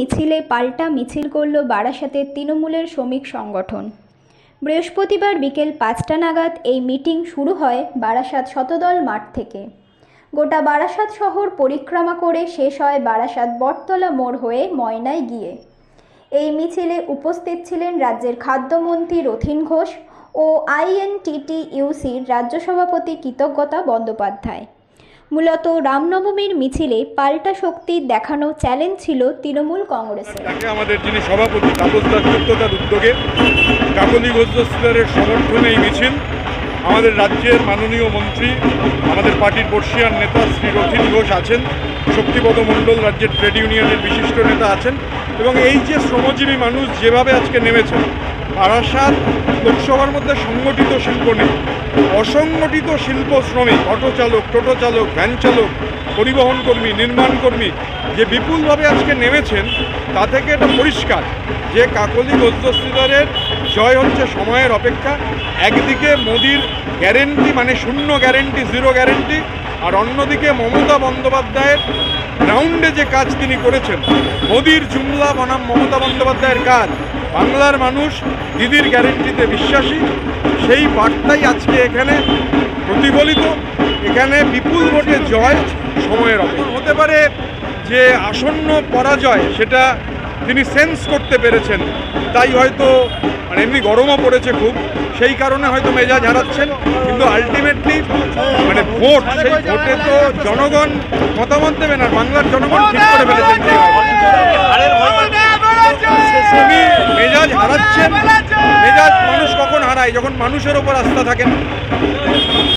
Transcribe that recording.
মিছিলে পাল্টা মিছিল করল বারাসাতের তৃণমূলের শ্রমিক সংগঠন। বৃহস্পতিবার বিকেল পাঁচটা নাগাদ এই মিটিং শুরু হয় বারাসাত শতদল মাঠ থেকে। গোটা বারাসাত শহর পরিক্রমা করে শেষ হয় বারাসাত বটতলা মোড় হয়ে ময়নায় গিয়ে। এই মিছিলে উপস্থিত ছিলেন রাজ্যের খাদ্যমন্ত্রী রথিন ঘোষ ও আইএনটিটি ইউসির রাজ্য সভাপতি কৃতজ্ঞতা বন্দ্যোপাধ্যায়। মূলত রামনবমীর মিছিলে পাল্টা শক্তি দেখানো চ্যালেঞ্জ ছিল তৃণমূল কংগ্রেসের। আমাদের যিনি সভাপতি উদ্যোগে কাকলি সমর্থনে এই মিছিল, আমাদের রাজ্যের মাননীয় মন্ত্রী, আমাদের পার্টির বর্ষিয়ান নেতা শ্রী রথিন ঘোষ আছেন, শক্তিপদ মণ্ডল রাজ্যের ট্রেড ইউনিয়নের বিশিষ্ট নেতা আছেন, এবং এই যে শ্রমজীবী মানুষ যেভাবে আজকে নেমেছেন বারাসাত লোকসভার মধ্যে সংগঠিত শিল্প নেই। অসংগঠিত শিল্প শ্রমিক, অটো চালক, টোটো চালক, ভ্যান চালক, পরিবহন কর্মী, নির্মাণ কর্মী যে বিপুলভাবে আজকে নেমেছেন, তা থেকে এটা পরিষ্কার যে কাকলি গজদস্তিদারের জয় হচ্ছে সময়ের অপেক্ষা। একদিকে মোদির গ্যারেন্টি মানে শূন্য গ্যারেন্টি, জিরো গ্যারেন্টি, আর অন্যদিকে মমতা বন্দ্যোপাধ্যায়ের গ্রাউন্ডে যে কাজ তিনি করেছেন, মোদির জুমলা বনাম মমতা বন্দ্যোপাধ্যায়ের কাজ। বাংলার মানুষ দিদির গ্যারেন্টিতে বিশ্বাসী, সেই বার্তাই আজকে এখানে প্রতিফলিত। এখানে বিপুল ভোটে জয় সময়ের অপেক্ষা। হতে পারে যে আসন্ন পরাজয় সেটা তিনি সেন্স করতে পেরেছেন, তাই হয়তো মানে এমনি গরমও পড়েছে খুব, সেই কারণে হয়তো মেজাজ হারাচ্ছেন, কিন্তু আলটিমেটলি মানে ভোট, সেই ভোটে তো জনগণ মতামত দেবেন আর বাংলার জনগণ ঠিক করে ফেলেছেন কি হবে। উনি মেজাজ হারাচ্ছেন মেজাজ মানুষ কখন হারায় যখন মানুষের ওপর আস্থা থাকে না।